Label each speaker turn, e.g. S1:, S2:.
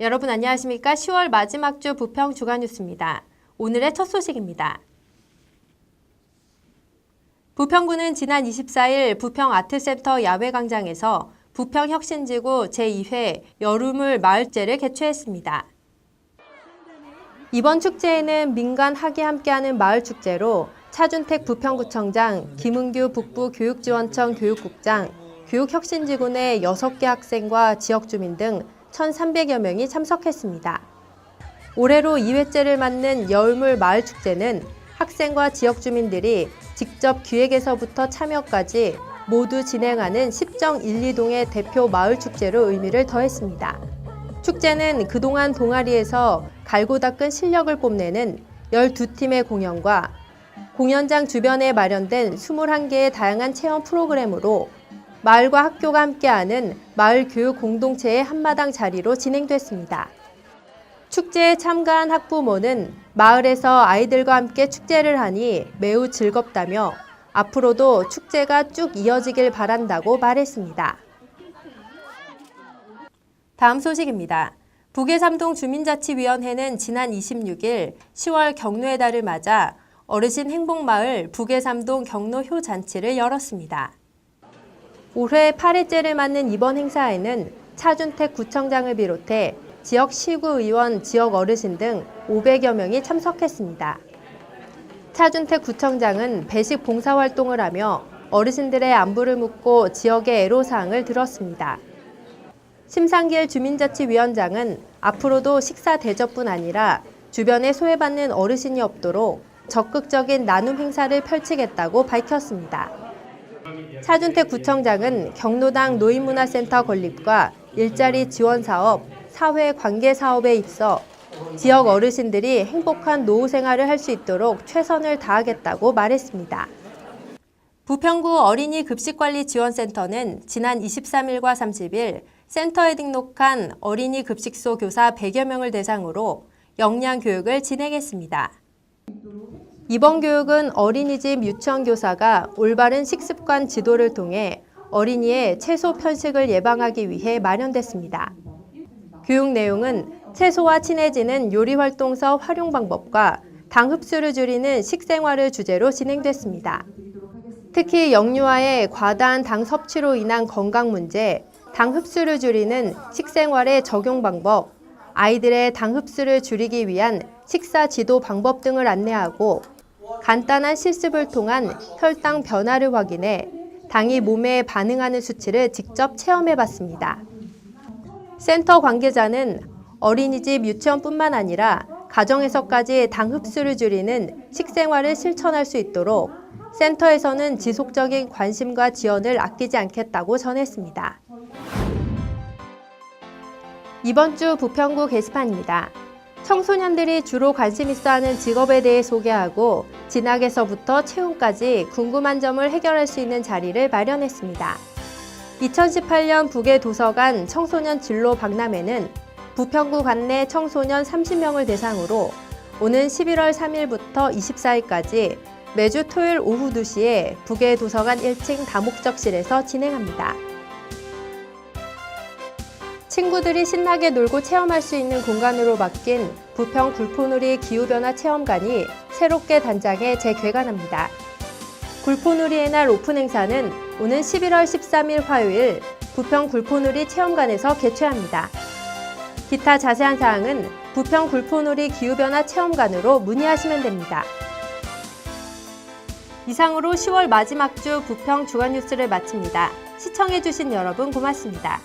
S1: 여러분 안녕하십니까? 10월 마지막 주 부평 주간 뉴스입니다. 오늘의 첫 소식입니다. 부평구는 지난 24일 부평 아트센터 야외 광장에서 부평 혁신지구 제2회 여름을 마을제를 개최했습니다. 이번 축제에는 민간 학이 함께하는 마을 축제로 차준택 부평구청장, 김은규 북부교육지원청 교육국장, 교육혁신지구 내 6개 학생과 지역 주민 등 1,300여 명이 참석했습니다. 올해로 2회째를 맞는 여울물 마을 축제는 학생과 지역 주민들이 직접 기획에서부터 참여까지 모두 진행하는 10정 1, 2동의 대표 마을 축제로 의미를 더했습니다. 축제는 그동안 동아리에서 갈고 닦은 실력을 뽐내는 12팀의 공연과 공연장 주변에 마련된 21개의 다양한 체험 프로그램으로 마을과 학교가 함께하는 마을 교육 공동체의 한마당 자리로 진행됐습니다. 축제에 참가한 학부모는 마을에서 아이들과 함께 축제를 하니 매우 즐겁다며 앞으로도 축제가 쭉 이어지길 바란다고 말했습니다. 다음 소식입니다. 북해삼동 주민자치위원회는 지난 26일 10월 경로의 달을 맞아 어르신 행복마을 북해삼동 경로효 잔치를 열었습니다. 올해 8회째를 맞는 이번 행사에는 차준택 구청장을 비롯해 지역 시구의원, 지역 어르신 등 500여 명이 참석했습니다. 차준택 구청장은 배식 봉사활동을 하며 어르신들의 안부를 묻고 지역의 애로사항을 들었습니다. 심상길 주민자치위원장은 앞으로도 식사 대접뿐 아니라 주변에 소외받는 어르신이 없도록 적극적인 나눔 행사를 펼치겠다고 밝혔습니다. 차준택 구청장은 경로당 노인문화센터 건립과 일자리 지원 사업, 사회 관계 사업에 있어 지역 어르신들이 행복한 노후 생활을 할 수 있도록 최선을 다하겠다고 말했습니다. 부평구 어린이 급식관리 지원센터는 지난 23일과 30일 센터에 등록한 어린이 급식소 교사 100여 명을 대상으로 역량 교육을 진행했습니다. 이번 교육은 어린이집 유치원 교사가 올바른 식습관 지도를 통해 어린이의 채소 편식을 예방하기 위해 마련됐습니다. 교육 내용은 채소와 친해지는 요리 활동서 활용 방법과 당 흡수를 줄이는 식생활을 주제로 진행됐습니다. 특히 영유아의 과다한 당 섭취로 인한 건강 문제, 당 흡수를 줄이는 식생활의 적용 방법, 아이들의 당 흡수를 줄이기 위한 식사 지도 방법 등을 안내하고 간단한 실습을 통한 혈당 변화를 확인해 당이 몸에 반응하는 수치를 직접 체험해 봤습니다. 센터 관계자는 어린이집 유치원뿐만 아니라 가정에서까지 당 흡수를 줄이는 식생활을 실천할 수 있도록 센터에서는 지속적인 관심과 지원을 아끼지 않겠다고 전했습니다. 이번 주 부평구 게시판입니다. 청소년들이 주로 관심 있어 하는 직업에 대해 소개하고 진학에서부터 채용까지 궁금한 점을 해결할 수 있는 자리를 마련했습니다. 2018년 북의 도서관 청소년 진로 박람회는 부평구 관내 청소년 30명을 대상으로 오는 11월 3일부터 24일까지 매주 토요일 오후 2시에 북의 도서관 1층 다목적실에서 진행합니다. 친구들이 신나게 놀고 체험할 수 있는 공간으로 바뀐 부평 굴포놀이 기후변화 체험관이 새롭게 단장해 재개관합니다. 굴포놀이의 날 오픈 행사는 오는 11월 13일 화요일 부평 굴포놀이 체험관에서 개최합니다. 기타 자세한 사항은 부평 굴포놀이 기후변화 체험관으로 문의하시면 됩니다. 이상으로 10월 마지막 주 부평 주간 뉴스를 마칩니다. 시청해주신 여러분 고맙습니다.